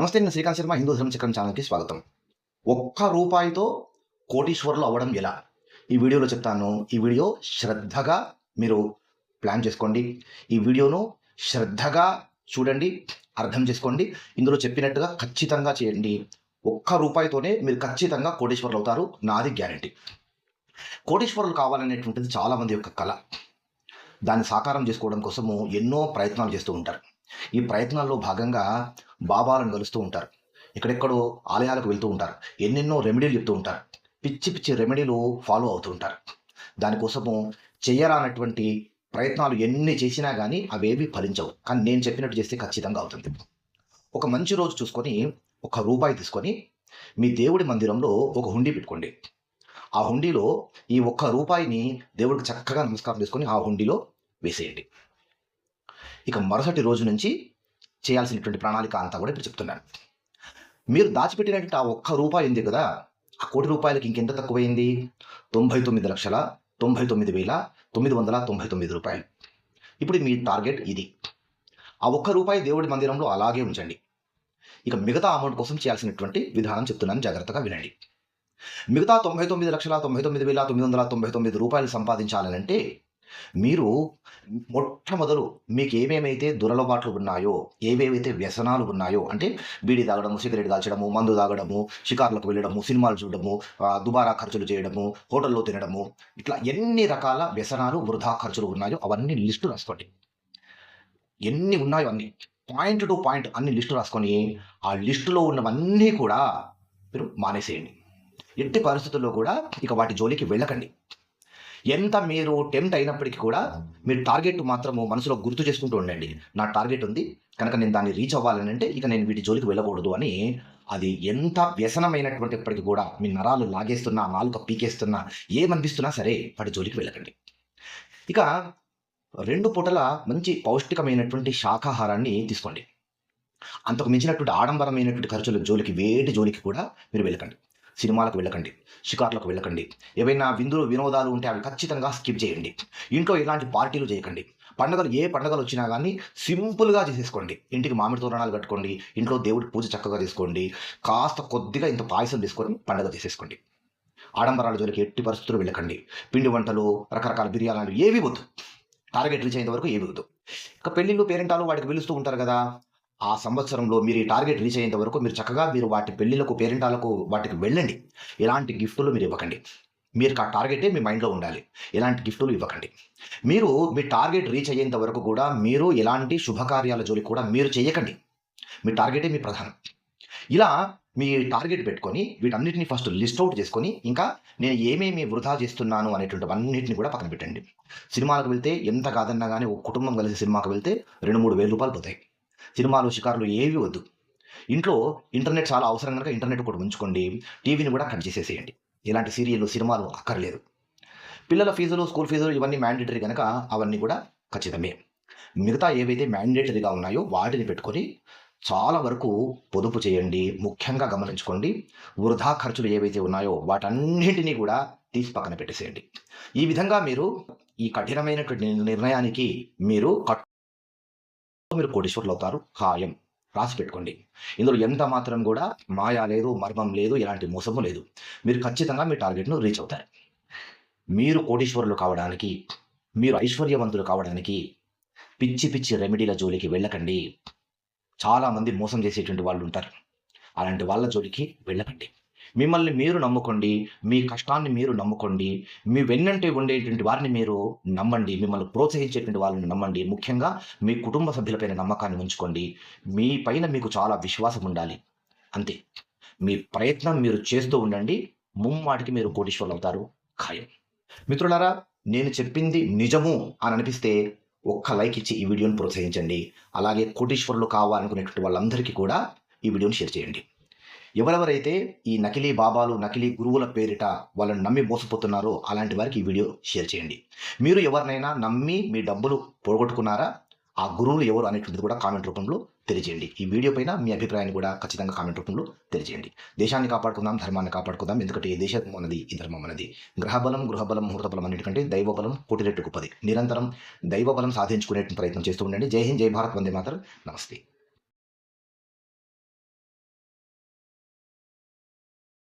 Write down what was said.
నమస్తే నేను శ్రీకాంత్ శర్మ హిందూ ధర్మ చక్రం ఛానల్కి స్వాగతం. ఒక్క రూపాయితో కోటీశ్వరులు అవ్వడం ఎలా? ఈ వీడియోలో చెప్తాను. ఈ వీడియో శ్రద్ధగా మీరు ప్లాన్ చేసుకోండి. ఈ వీడియోను శ్రద్ధగా చూడండి అర్థం చేసుకోండి. ఇందులో చెప్పినట్టుగా ఖచ్చితంగా చేయండి. ఒక్క రూపాయితోనే మీరు ఖచ్చితంగా కోటీశ్వరులు అవుతారు. నాది గ్యారంటీ. కోటీశ్వరులు కావాలనేటువంటిది చాలామంది యొక్క కళ దాన్ని సాకారం చేసుకోవడం కోసము ఎన్నో ప్రయత్నాలు చేస్తూ ఉంటారు. ఈ ప్రయత్నాల్లో భాగంగా బాబాలను కలుస్తూ ఉంటారు. ఎక్కడెక్కడో ఆలయాలకు వెళ్తూ ఉంటారు. ఎన్నెన్నో రెమెడీలు చెప్తూ ఉంటారు. పిచ్చి పిచ్చి రెమెడీలు ఫాలో అవుతూ ఉంటారు. దానికోసము చేయరానటువంటి ప్రయత్నాలు ఎన్ని చేసినా కానీ అవేవి ఫలించవు. కానీ నేను చెప్పినట్టు చేస్తే ఖచ్చితంగా అవుతుంది. ఒక మంచి రోజు చూసుకొని ఒక రూపాయి తీసుకొని మీ దేవుడి మందిరంలో ఒక హుండీ పెట్టుకోండి. ఆ హుండీలో ఈ ఒక్క రూపాయిని దేవుడికి చక్కగా నమస్కారం చేసుకొని ఆ హుండీలో వేసేయండి. ఇక మరుసటి రోజు నుంచి చేయాల్సినటువంటి ప్రణాళిక అంతా కూడా ఇప్పుడు చెప్తున్నాను. మీరు దాచిపెట్టినటువంటి ఆ ఒక్క రూపాయి ఉంది కదా ఆ కోటి రూపాయలకి ఇంకెంత తక్కువైంది? తొంభై తొమ్మిది లక్షల తొంభై తొమ్మిది వేల తొమ్మిది వందల తొంభై తొమ్మిది రూపాయలు. ఇప్పుడు మీ టార్గెట్ ఇది. ఆ ఒక్క రూపాయి దేవుడి మందిరంలో అలాగే ఉంచండి. ఇక మిగతా అమౌంట్ కోసం చేయాల్సినటువంటి విధానం చెప్తున్నాను జాగ్రత్తగా వినండి. మిగతా తొంభై తొమ్మిది లక్షల తొంభై తొమ్మిది వేల తొమ్మిది వందల తొంభై తొమ్మిది రూపాయలు సంపాదించాలనంటే మీరు మొట్టమొదలు మీకు ఏమేమైతే దురలవాట్లు ఉన్నాయో ఏవేవైతే వ్యసనాలు ఉన్నాయో అంటే బీడీ తాగడము సిగరెట్ కాల్చడము మందు తాగడము షికార్లకు వెళ్ళడము సినిమాలు చూడడము దుబారా ఖర్చులు చేయడము హోటల్లో తినడము ఇట్లా ఎన్ని రకాల వ్యసనాలు వృధా ఖర్చులు ఉన్నాయో అవన్నీ లిస్టు రాసుకోండి. ఎన్ని ఉన్నాయో అన్ని. పాయింట్ టు పాయింట్ అన్ని లిస్టు రాసుకొని ఆ లిస్టులో ఉన్నవన్నీ కూడా మీరు మానేసేయండి. ఎట్టి పరిస్థితుల్లో కూడా ఇక వాటి జోలికి వెళ్ళకండి. ఎంత మీరు టెంప్ట్ అయినప్పటికీ కూడా మీరు టార్గెట్ మాత్రము మనసులో గుర్తు చేసుకుంటూ ఉండండి. నా టార్గెట్ ఉంది. కనుక నేను దాన్ని రీచ్ అవ్వాలని అంటే ఇక నేను వీటి జోలికి వెళ్ళకూడదు అని అది ఎంత వ్యసనమైనటువంటిప్పటికీ కూడా మీ నరాలు లాగేస్తున్నా నాలుక పీకేస్తున్నా ఏమనిపిస్తున్నా సరే వాటి జోలికి వెళ్ళకండి. ఇక రెండు పూటల మంచి పౌష్టికమైనటువంటి శాకాహారాన్ని తీసుకోండి. అంతకు మించినటువంటి ఆడంబరమైనటువంటి ఖర్చుల జోలికి వేటి జోలికి కూడా మీరు వెళ్ళకండి. సినిమాలకు వెళ్ళకండి షికార్లకు వెళ్ళకండి. ఏవైనా విందులు వినోదాలు ఉంటే అవి ఖచ్చితంగా స్కిప్ చేయండి. ఇంట్లో ఎలాంటి పార్టీలు చేయకండి. పండుగలు ఏ పండుగలు వచ్చినా కానీ సింపుల్గా చేసేసుకోండి. ఇంటికి మామిడి తోరణాలు కట్టుకోండి ఇంట్లో దేవుడి పూజ చక్కగా చేసుకోండి కాస్త కొద్దిగా ఇంత పాయసం తీసుకొని పండుగ చేసేసుకోండి. ఆడంబరాల జోలికి ఎట్టి పరిస్థితులు వెళ్ళకండి. పిండి వంటలు రకరకాల బిర్యానీలు ఏవి వద్దు. టార్గెట్ రీచ్ అయ్యేంత వరకు ఏవి వద్దు. ఇక పెళ్ళిళ్ళు పేరెంటాలు వాటికి పిలుస్తూ ఉంటారు కదా. ఆ సంవత్సరంలో మీరు ఈ టార్గెట్ రీచ్ అయ్యేంత వరకు మీరు చక్కగా మీరు వాటి పెళ్ళిళ్ళకు పేరెంటాలకు వాటికి వెళ్ళండి. ఎలాంటి గిఫ్టులు మీరు ఇవ్వకండి. మీరు ఆ టార్గెటే మీ మైండ్లో ఉండాలి. ఎలాంటి గిఫ్టులు ఇవ్వకండి. మీరు మీ టార్గెట్ రీచ్ అయ్యేంత వరకు కూడా మీరు ఎలాంటి శుభకార్యాల జోలి కూడా మీరు చేయకండి. మీ టార్గెటే మీ ప్రధానం. ఇలా మీ టార్గెట్ పెట్టుకొని వీటన్నిటిని ఫస్ట్ లిస్ట్ అవుట్ చేసుకొని ఇంకా నేను ఏమేమి వృధా చేస్తున్నాను అనేటువంటి అన్నింటిని కూడా పక్కన పెట్టండి. సినిమాలకు వెళ్తే ఎంత కాదన్నా కానీ ఒక కుటుంబం కలిసి సినిమాకి వెళ్తే రెండు మూడు వేల రూపాయలు పోతాయి. సినిమాలు షికారులు ఏవి వద్దు. ఇంట్లో ఇంటర్నెట్ చాలా అవసరం కనుక ఇంటర్నెట్ కూడా ఉంచుకోండి. టీవీని కూడా కట్ చేసేసేయండి. ఇలాంటి సీరియల్ సినిమాలు అక్కర్లేదు. పిల్లల ఫీజులు స్కూల్ ఫీజులు ఇవన్నీ మ్యాండేటరీ కనుక అవన్నీ కూడా ఖచ్చితమే. మిగతా ఏవైతే మ్యాండేటరీగా ఉన్నాయో వాటిని పెట్టుకొని చాలా వరకు పొదుపు చేయండి. ముఖ్యంగా గమనించుకోండి. వృధా ఖర్చులు ఏవైతే ఉన్నాయో వాటన్నింటినీ కూడా తీసి పక్కన పెట్టేసేయండి. ఈ విధంగా మీరు ఈ కఠినమైనటువంటి నిర్ణయానికి మీరు కట్ మీరు కోటీశ్వరులు అవుతారు ఖాయం. రాసి పెట్టుకోండి. ఇందులో ఎంత మాత్రం కూడా మాయా లేదు మర్మం లేదు ఎలాంటి మోసము లేదు. మీరు ఖచ్చితంగా మీ టార్గెట్ను రీచ్ అవుతారు. మీరు కోటీశ్వరులు కావడానికి మీరు ఐశ్వర్యవంతులు కావడానికి పిచ్చి పిచ్చి రెమెడీల జోలికి వెళ్ళకండి. చాలామంది మోసం చేసేటువంటి వాళ్ళు ఉంటారు. అలాంటి వాళ్ళ జోలికి వెళ్ళకండి. మిమ్మల్ని మీరు నమ్ముకోండి మీ కష్టాన్ని మీరు నమ్ముకోండి మీ వెన్నంటే ఉండేటువంటి వారిని మీరు నమ్మండి మిమ్మల్ని ప్రోత్సహించేటువంటి వాళ్ళని నమ్మండి. ముఖ్యంగా మీ కుటుంబ సభ్యులపైన నమ్మకాన్ని ఉంచుకోండి. మీ పైన మీకు చాలా విశ్వాసం ఉండాలి. అంతే. మీ ప్రయత్నం మీరు చేస్తూ ఉండండి. ముమ్మాటికి మీరు కోటీశ్వరులు అవుతారు. ఖాయం. మిత్రులారా నేను చెప్పింది నిజము అని అనిపిస్తే ఒక్క లైక్ ఇచ్చి ఈ వీడియోని ప్రోత్సహించండి. అలాగే కోటీశ్వరులు కావాలనుకునేటువంటి వాళ్ళందరికీ కూడా ఈ వీడియోని షేర్ చేయండి. ఎవరెవరైతే ఈ నకిలీ బాబాలు నకిలీ గురువుల పేరిట వాళ్ళని నమ్మి మోసపోతున్నారో అలాంటి వారికి ఈ వీడియో షేర్ చేయండి. మీరు ఎవరినైనా నమ్మి మీ డబ్బులు పోగొట్టుకున్నారా? ఆ గురువులు ఎవరు అనేటువంటిది కూడా కామెంట్ రూపంలో తెలియజేయండి. ఈ వీడియో పైన మీ అభిప్రాయాన్ని కూడా ఖచ్చితంగా కామెంట్ రూపంలో తెలియజేయండి. దేశాన్ని కాపాడుకుందాం ధర్మాన్ని కాపాడుకుందాం. ఎందుకంటే ఈ దేశం అన్నది ఈ ధర్మం అన్నది గ్రహబలం గృహబలం ముహూర్తబలం అన్నిటికంటే దైవబలం కోటి రెట్టు గొప్పది. నిరంతరం దైవబలం సాధించుకునే ప్రయత్నం చేస్తూ ఉండండి. జై హింద్ జై భారత్ వందే మాత్రం. నమస్తే.